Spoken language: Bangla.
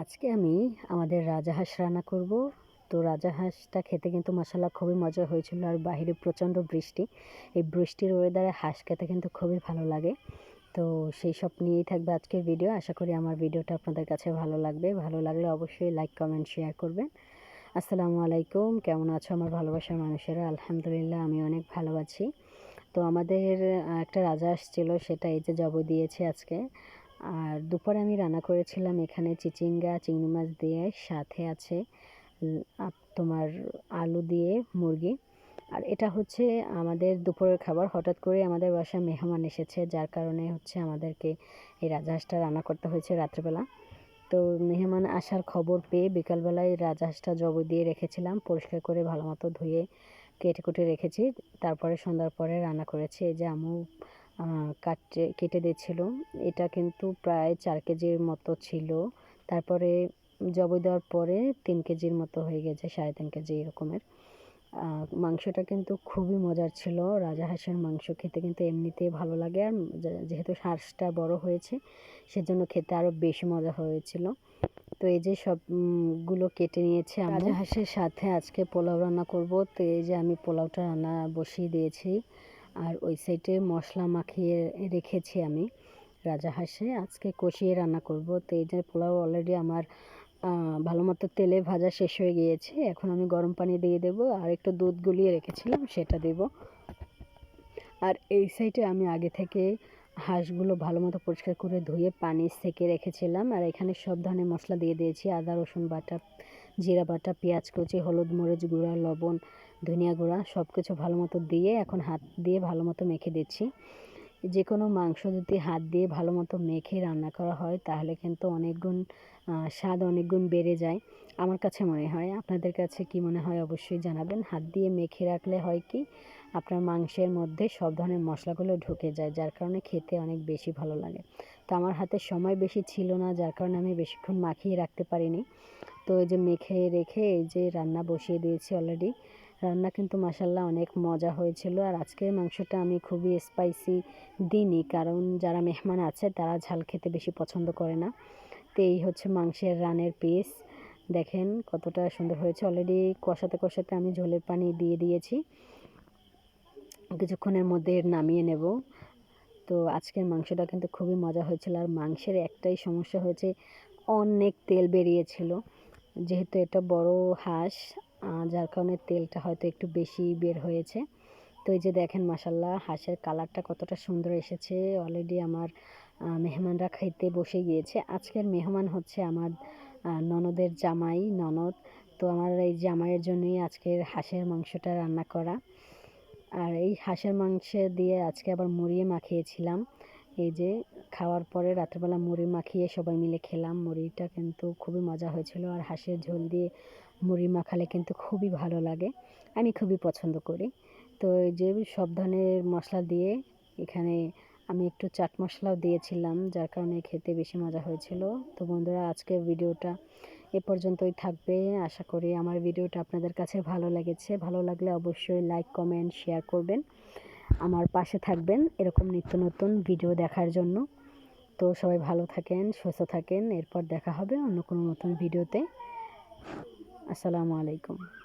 আজকে আমি আমাদের রাজাহাঁস রান্না করব। তো রাজাহাঁসটা খেতে কিন্তু মশলা খুবই মজা হয়েছিল আর বাইরে প্রচণ্ড বৃষ্টি। এই বৃষ্টির ওয়েদারে হাঁস খেতে কিন্তু খুবই ভালো লাগে। তো সেই সব নিয়েই থাকবে আজকের ভিডিও আশা করি আমার ভিডিওটা আপনাদের কাছে ভালো লাগবে। ভালো লাগলে অবশ্যই লাইক কমেন্ট শেয়ার করবেন। আসসালামু আলাইকুম। কেমন আছো আমার ভালোবাসার মানুষেরা? আলহামদুলিল্লাহ, আমি অনেক ভালো আছি। তো আমাদের একটা রাজহাঁস ছিল সেটা এই যে জব দিয়েছে আজকে। আর দুপুরে আমি রান্না করেছিলাম এখানে চিচিঙ্গা, চিংড়ি মাছ দিয়ে সাথে আছে তোমার আলু দিয়ে মুরগি। আর এটা হচ্ছে আমাদের দুপুরের খাবার। হঠাৎ করে আমাদের বাসায় মেহমান এসেছে, যার কারণে হচ্ছে আমাদেরকে এই রাজহাঁসটা রান্না করতে হয়েছে রাত্রেবেলা। তো মেহমান আসার খবর পেয়ে বিকালবেলায় রাজহাঁসটা জব দিয়ে রেখেছিলাম। পরিষ্কার করে ভালো মতো ধুয়ে, কেটে কুটে রেখেছি। তারপরে সন্ধ্যার পরে রান্না করেছি। এই যে আমু কাটে, কেটে দিচ্ছিল এটা কিন্তু প্রায় চার কেজির মতো ছিল। তারপরে জবই দেওয়ার পরে তিন কেজির মতো হয়ে গেছে, সাড়ে তিন কেজি এরকমের। মাংসটা কিন্তু খুবই মজার ছিল। রাজাহাঁসের মাংস খেতে কিন্তু এমনিতেই ভালো লাগে। আর যেহেতু হাঁসটা বড় হয়েছে, সেজন্য খেতে আরও বেশি মজা হয়েছিল। তো এই যে সবগুলো কেটে নিয়েছে রাজা হাঁসের সাথে আজকে পোলাও রান্না করব। তো এই যে আমি পোলাওটা রান্না বসিয়ে দিয়েছি। আর ওই সাইডে মশলা মাখিয়ে রেখেছি আমি। রাজা হাঁসে আজকে কষিয়ে রান্না করব। তো এই যে পোলাও অলরেডি আমার ভালো মতো তেলে ভাজা শেষ হয়ে গিয়েছে। এখন আমি গরম পানি দিয়ে দেব আর একটু দুধ গুলিয়ে রেখেছিলাম, সেটা দেব। আর এই সাইডে আমি আগে থেকে হাঁসগুলো ভালো মতো পরিষ্কার করে ধুয়ে পানি সেকে রেখেছিলাম। আর এখানে সব ধরনের মশলা দিয়ে দিয়েছি। আদা, রসুন, বাটা। জিরা বাটা, পেঁয়াজ কুচি, হলুদ মরিচ গুঁড়া, লবণ, ধনিয়া গুঁড়া সব কিছু ভালো মতো দিয়ে এখন হাত দিয়ে ভালো মতো মেখে দিচ্ছি। যে কোনো মাংস যদি হাত দিয়ে ভালো মতো মেখে রান্না করা হয়, তাহলে কিন্তু অনেক গুণ স্বাদ অনেক গুণ বেড়ে যায়। আমার কাছে মনে হয়, আপনাদের কাছে কি মনে হয় অবশ্যই জানাবেন। হাত দিয়ে মেখে রাখলে হয় কি, আপনার মাংসের মধ্যে সব ধরনের মশলাগুলো ঢুকে যায়, যার কারণে খেতে অনেক বেশি ভালো লাগে। তো আমার হাতে সময় বেশি ছিল না, যার কারণে আমি বেশিক্ষণ মাখিয়ে রাখতে পারিনি। তো এই যে মেখে রেখে এই যে রান্না বসিয়ে দিয়েছি অলরেডি রান্না কিন্তু মাসাল্লাহ অনেক মজা হয়েছিল। আর আজকের মাংসটা আমি খুবই স্পাইসি দিইনি, কারণ যারা মেহমান আছে তারা ঝাল খেতে বেশি পছন্দ করে না। তো এই হচ্ছে মাংসের রানের পিস দেখেন কতটা সুন্দর হয়েছে। অলরেডি কষাতে কষাতে আমি ঝোলের পানি দিয়ে দিয়েছি। কিছুক্ষণের মধ্যে নামিয়ে নেব। তো আজকের মাংসটা কিন্তু খুবই মজা হয়েছিল। আর মাংসের একটাই সমস্যা হয়েছে, অনেক তেল বেরিয়েছিল। যেহেতু এটা বড় হাঁস যার কারণে তেলটা হয়তো একটু বেশি বের হয়েছে। তো এই যে দেখেন মাসাল্লাহ হাঁসের কালারটা কতটা সুন্দর এসেছে। অলরেডি আমার মেহমানরা খাইতে বসে গিয়েছে। আজকের মেহমান হচ্ছে আমার ননদের জামাই, ননদ। তো আমার এই জামাইয়ের জন্যই আজকের হাঁসের মাংসটা রান্না করা। আর এই হাঁসের মাংস দিয়ে আজকে আবার মুড়িয়ে মাখিয়েছিলাম। এই যে খাওয়ার পরে রাত্রেবেলা মুড়ি মাখিয়ে সবাই মিলে খেলাম। মুড়িটা কিন্তু খুবই মজা হয়েছিল আর হাঁসের ঝোল দিয়ে মুড়ি মাখালে কিন্তু খুবই ভালো লাগে। আমি খুবই পছন্দ করি। তো এই যে সব ধরনের মশলা দিয়ে এখানে আমি একটু চাট মশলাও দিয়েছিলাম, যার কারণে খেতে বেশি মজা হয়েছিল। তো বন্ধুরা আজকে ভিডিওটা এ পর্যন্তই থাকবে। আশা করি আমার ভিডিওটা আপনাদের কাছে ভালো লেগেছে। ভালো লাগলে অবশ্যই লাইক কমেন্ট শেয়ার করবেন। আমার পাশে থাকবেন এরকম নিত্য নতুন ভিডিও দেখার জন্য। তো সবাই ভালো থাকেন, সুস্থ থাকেন। এরপর দেখা হবে অন্য কোনো নতুন ভিডিওতে। আসসালামু আলাইকুম।